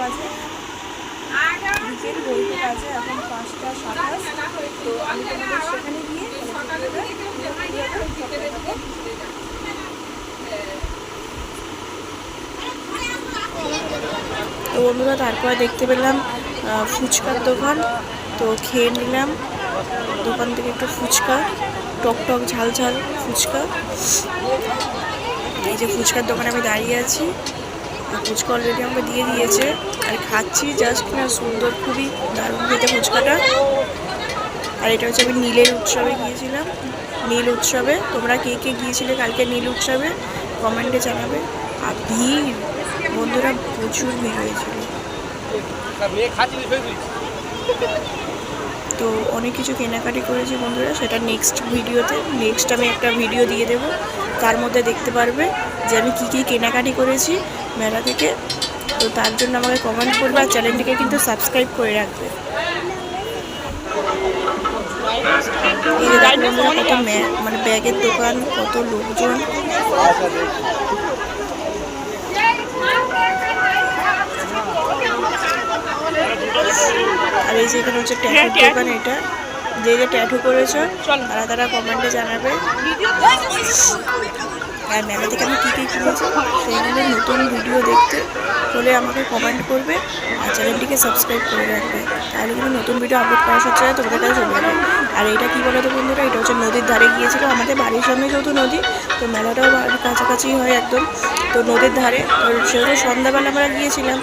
বাজে। বিকেল বলতে বাজে এখন পাঁচটা সাতাশ। তো আমি তোমাদের সেখানে গিয়ে তো বন্ধুরা, তারপরে দেখতে পেলাম ফুচকার দোকান। তো খেয়ে নিলাম। দোকান থেকে একটু ফুচকা, টক টক ঝাল ঝাল ফুচকা। এই যে ফুচকার দোকানে আমি দাঁড়িয়ে আছি। ফুচকা অলরেডি আমাকে দিয়ে দিয়েছে। আর খাচ্ছি জাস্ট না সুন্দর, খুবই দারুণ খেতে ফুচকাটা। আর এটা হচ্ছে আমি নীলের উৎসবে গিয়েছিলাম। নীল উৎসবে। তোমরা কে কে গিয়েছিলে কালকে নীল উৎসবে? কমেন্টে জানাবে। আর ভিড়, বন্ধুরা প্রচুর ভিড় হয়েছিল। তো অনেক কিছু কেনাকাটি করেছি বন্ধুরা, সেটা নেক্সট ভিডিওতে নেক্সট আমি একটা ভিডিও দিয়ে দেব। তার মধ্যে দেখতে পারবে যে আমি কী কী কেনাকাটি করেছি মেলা থেকে। তো তার জন্য আমাকে কমেন্ট করবে আর চ্যানেলটিকে কিন্তু সাবস্ক্রাইব করে রাখবে। মানে ব্যাগের দোকান, কত লোকজন। আর এই যে এখানে হচ্ছে ট্যাটুর দোকান এটা। যে যে ট্যাটু করেছ তারা তারা কমেন্টে জানাবে। আর মেলা থেকে আমি কী কী কিনেছি সেইগুলো নতুন ভিডিও দেখতে হলে আমাকে কমেন্ট করবে আর চ্যানেলটিকে সাবস্ক্রাইব করে রাখবে। তাহলে কিন্তু নতুন ভিডিও আপলোড করার সাথে সাথে তোমাদের কাছে চলে যাবে। আর এটা কী বলো তো বন্ধুরা? এটা হচ্ছে নদীর ধারে গিয়েছিল আমাদের বাড়ির সামনে যেহেতু নদী, তো মেলাটাও বাড়ির কাছাকাছি হয় একদম। তো নদীর ধারে, তো সেহেতু সন্ধ্যাবেলা আমরা গিয়েছিলাম,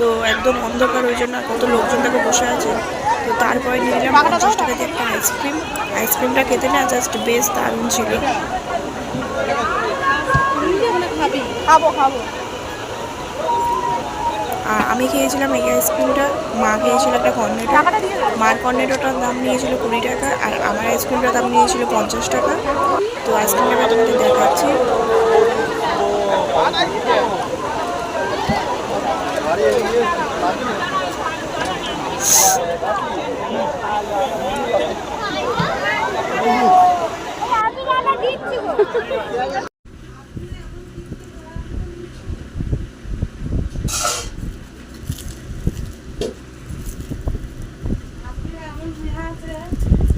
তো একদম অন্ধকার ওই জন্য কত লোকজন দেখো বসে আছে। তো তারপরে নিয়ে নিলাম পঞ্চাশ টাকা দিয়ে একটা আইসক্রিম আইসক্রিমটা খেতে না জাস্ট বেশ দারুণ ছিল। খাব খাব আমি খেয়েছিলাম এই আইসক্রিমটা মা খেয়েছিল একটা কর্নেটো মার কর্নেটোটার দাম নিয়েছিল কুড়ি টাকা আর আমার আইসক্রিমটার দাম নিয়েছিল পঞ্চাশ টাকা তো আইসক্রিমটা তোমাদের দেখাচ্ছি confident.